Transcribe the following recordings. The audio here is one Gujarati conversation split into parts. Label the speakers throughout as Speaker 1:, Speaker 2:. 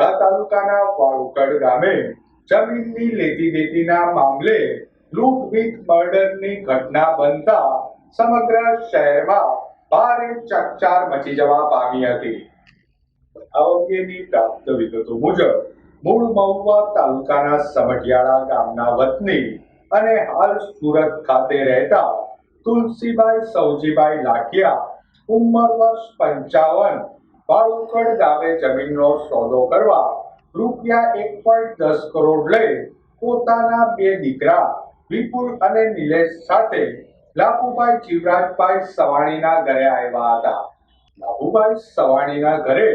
Speaker 1: વડોદરા તાલુકાના વાળુકડ ગામે જમીનની લેતી દેતીના મામલે લૂંટ મર્ડરની ઘટના બનતા સમગ્ર શહેરમાં ભારે ચકચાર મચી જવા પામી હતી. અંગેની પ્રાપ્ત વિગતો મુજબ, મૂળ મહુવા તાલુકાના સમઢિયાળા ગામના વતની અને હાલ સુરત ખાતે રહેતા તુલસીભાઈ સૌજીભાઈ લાઠિયા ઉંમર વર્ષ પંચાવન વાળુકડ ગામે જમીનનો સોદો કરવા રૂપિયા એક પોઈન્ટ દસ કરોડ લઈ પોતાના બે દીકરા વિપુલ અને નિલેશ સાથે લાભુભાઈ જીવરાજભાઈ સવાણીના ઘરે આવ્યા હતા. લાભુભાઈ સવાણીના ઘરે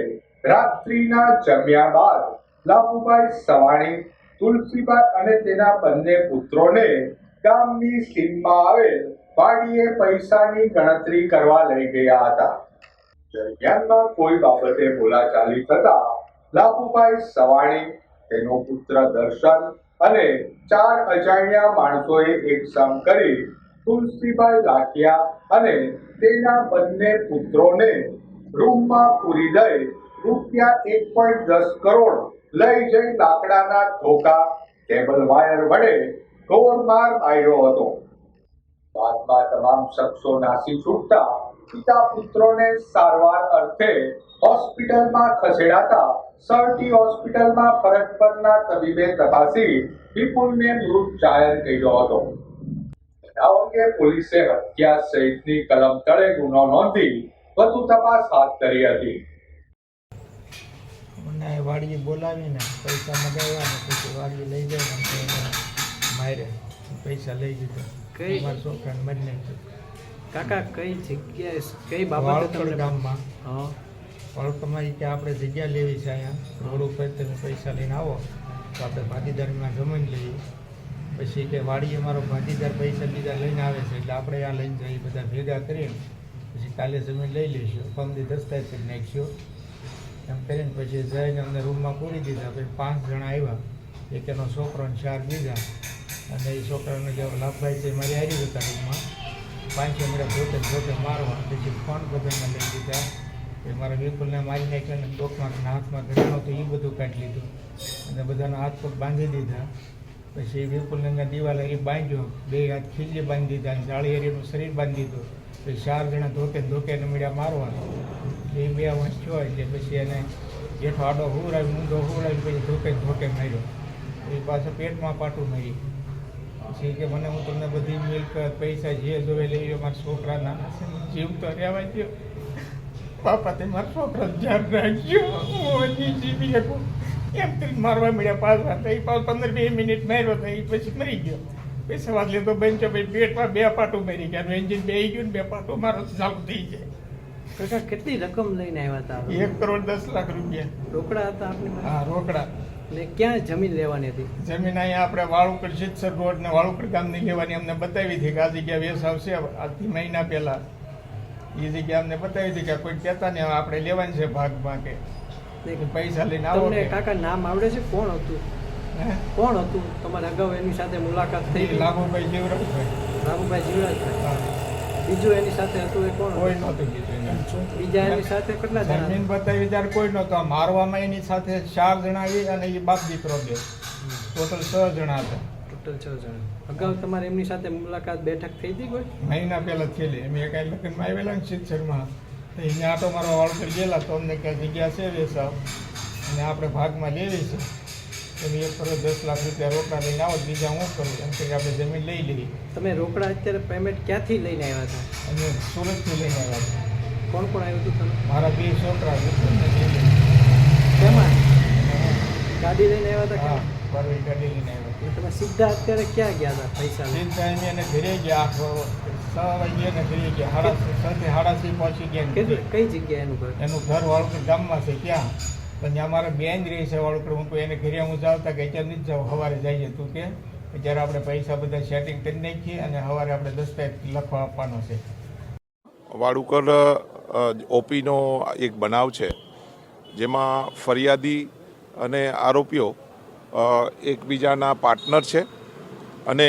Speaker 1: રાત્રિના જમ્યા બાદ લાભુભાઈ સવાણી, તુલસીબાઈ અને તેના બંને પુત્રોને ગામની સીમમાં આવેલ વાડીએ પૈસાની ગણતરી કરવા લઈ ગયા હતા. દરમિયાનમાં કોઈ બાબતે બોલાચાલી થતા લાભુભાઈ સવાણી, તેનો પુત્ર દર્શન અને ચાર અજાણ્યા માણસોએ એક સમ કરી તુલસીભાઈ લાઠિયા અને તેના બંને પુત્રોને રૂમમાં પૂરી દઈ રૂપિયા એક પોઈન્ટ દસ કરોડ લઈ જઈ લાકડાના ધોકા કેબલ વાયર વડે ઢોરમાર માર્યો હતો. બાદમાં તમામ શખ્સો નાસી છૂટતા પિતા પુત્રોને સારવાર અર્થે હોસ્પિટલમાં ખસેડાતા સરટી હોસ્પિટલમાં ફરજ પરના તબીબે તપાસી વિપુલને મૃત જાહેર કર્યો હતો. બનાવ અંગે પોલીસે હત્યા સહિતની કલમ તળે ગુનો નોંધી વધુ તપાસ હાથ ધરી હતી.
Speaker 2: મને વાડીએ બોલાવીને પૈસા મગાવ્યા ને પછી વાડીએ લઈ જાય ને તો મારે પૈસા લઈ દીધા
Speaker 3: કઈ?
Speaker 2: મારા છોકરાને મારી નાખ્યો
Speaker 3: કાકા કઈ જગ્યાએ કઈ બાબતે તમને
Speaker 2: ગામમાં.
Speaker 3: હા.
Speaker 2: વાળકમાં કે આપણે જગ્યા લેવી છે અહીંયા. રોડ ઉપર તમે પૈસા લઈને આવો તો આપણે ભાગીદારીમાં જમીન લઈએ. પછી કે વાડીએ મારો ભાગીદાર પૈસા બીજા લઈને આવે છે એટલે આપણે આ લઈને જઈએ બધા ભેગા કરીને. પછી કાલે જમીન લઈ લઈશું. ફમદી દસ્તાવેજ કરી નાખ્યો. એમ કરીને પછી જઈને અમને રૂમમાં પૂરી દીધા. પછી પાંચ જણા આવ્યા. એક એનો છોકરો ને ચાર બીજા. અને એ છોકરાને જે લાભભાઈ છે મારી આવી હતા રૂમમાં. પાંચે મેળા જોતે જોતે મારવા પછી ફોન બધાને લઈ દીધા એ મારા વિપુલને મારી નાખ્યા અને ડોકમાં હાથમાં ઘરેણો તો એ બધું કાઢી લીધું. અને બધાના હાથ પગ બાંધી દીધા. પછી વિપુલને દીવાલ એ બાંધ્યો. બે હાથ ખીલી બાંધી દીધા અને જાળી હરીનું શરીર બાંધી દીધું. પછી ચાર જણા ધોકે ધોકે મળ્યા મારવા. એ બે વંશ થયો એટલે પછી એને જેઠો આડો હુરાવી ઊંધો હુરાવી પછી ધોકે ધોકે માર્યો. એ પાછો પેટમાં પાટું મારી પછી કે મને હું તમને બધી મિલ્ક પૈસા જે જોવે લઈ લો મારા છોકરા નાના છે જીવ તો રહેવા દો પાપા તે મારા છોકરા ધ્યાન રાખજો. હું જીવી શકું. એમ કરીને મારવા મળ્યા પાછા તો એ પાછો પંદર બે મિનિટ માર્યો તો એ પછી મરી ગયો. પછી સવાર બેન બનચો પછી પેટમાં બે પાટું મરી ગયા. એન્જિન બે ગયું ને બે પાટું મારો ચાલુ થઈ જાય.
Speaker 3: કાકા કેટલી રકમ લઈને આવ્યા હતા?
Speaker 2: એક કરોડ દસ લાખ રૂપિયા.
Speaker 3: રોકડા હતા આપની
Speaker 2: હા રોકડા.
Speaker 3: ને ક્યાં જમીન લેવાની હતી?
Speaker 2: જમીન અહીંયા આપણે વાળુકડ જીતસર રોડ ને વાળુકડ ગામની લેવાની અમને બતાવી હતી કે આ જગ્યા વેસ આવશે આજથી મહિના પહેલા. એ જગ્યા અમને બતાવી હતી કે કોઈ કહેતા હવે આપણે લેવાની છે ભાગમાં કે પૈસા લઈને આવો
Speaker 3: તમને કાકા નામ આવડે છે? કોણ હતું? કોણ હતું? તમારે અગાઉ એની સાથે મુલાકાત થઈ?
Speaker 2: લાભુભાઈ જીવરાજભાઈ
Speaker 3: લાભુભાઈ જીવરાજભાઈ. બીજું એની સાથે હતું એ કોણ?
Speaker 2: કોઈ
Speaker 3: હતું?
Speaker 2: નહોતું કીધું
Speaker 3: બીજા એની સાથે કેટલા જણા?
Speaker 2: જમીન બતાવી ત્યારે કોઈ નહોતો. મારવામાં એની સાથે ચાર જણા આવી અને એ બાપ દીકરો બે. ટોટલ છ જણા હતા.
Speaker 3: ટોટલ છ જણા. અગાઉ તમારે એમની સાથે મુલાકાત બેઠક થઈ હતી કોઈ?
Speaker 2: મહિના પહેલા થયેલી. એમ એ કાંઈ લગ્નમાં આવેલા ને શિક્ષણમાં. અહીંયા આટો મારવા વાળો ગયેલા. તો અમને ક્યાં જગ્યા છે વેસાવ અને આપણે ભાગમાં લેવી છે. તમે એક કરોડ દસ લાખ રૂપિયા રોકડા લઈને આવો બીજા હું કરું? એમ કે આપણે જમીન લઈ લીધી
Speaker 3: તમે રોકડા અત્યારે પેમેન્ટ ક્યાંથી લઈને આવ્યા હતા?
Speaker 2: અને સુરતથી લઈને આવ્યા હતા.
Speaker 3: કોણ કોણ આવ્યું હતું તમે?
Speaker 2: મારા બે છોકરા.
Speaker 3: શેમાં ગાડી લઈને આવ્યા હતા
Speaker 2: હા
Speaker 3: કે?
Speaker 2: ગાડી લઈને આવ્યા
Speaker 3: અને તમે સીધા અત્યારે ક્યાં ગયા હતા પૈસા?
Speaker 2: સીધા અમે એને ઘરે ગયા આખો છ વાગ્યે ને ઘરે ગયા. સાડા છથી સાડા પહોંચી ગયા
Speaker 3: કઈ જગ્યાએ એનું ઘર?
Speaker 2: એનું ઘર વાળું ગામમાં છે ક્યાં પણ અમારે મારા બેન રહી છે વાળું હું તો એને ઘરે હું જાવતા કે અત્યારે નથી જાવ સવારે જઈએ તું કે જ્યારે આપણે પૈસા બધા સેટિંગ કરી નાખીએ અને સવારે આપણે દસ્તાવેજ લખવા આપવાનો છે.
Speaker 4: વાડુકર ઓપીનો એક બનાવ છે, જેમાં ફરિયાદી અને આરોપીઓ એકબીજાના પાર્ટનર છે અને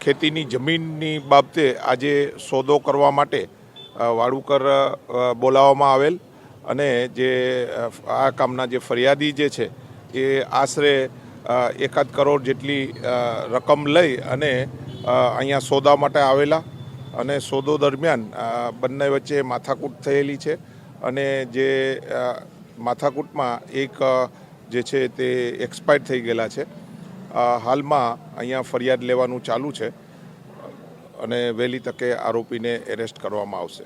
Speaker 4: ખેતીની જમીનની બાબતે આજે સોદો કરવા માટે વાળુકર બોલાવવામાં આવેલ અને જે આ કામના જે ફરિયાદી જે છે, એ આશરે એકાદ કરોડ જેટલી રકમ લઈ અને અહીંયા સોદા માટે આવેલા અને સોદો દરમિયાન બંને વચ્ચે માથાકૂટ થયેલી છે અને જે માથાકૂટમાં એક જે છે તે એક્સપાયર થઈ ગયેલા છે. હાલમાં અહીંયા ફરિયાદ લેવાનું ચાલુ છે અને વહેલી તકે આરોપીને એરેસ્ટ કરવામાં આવશે.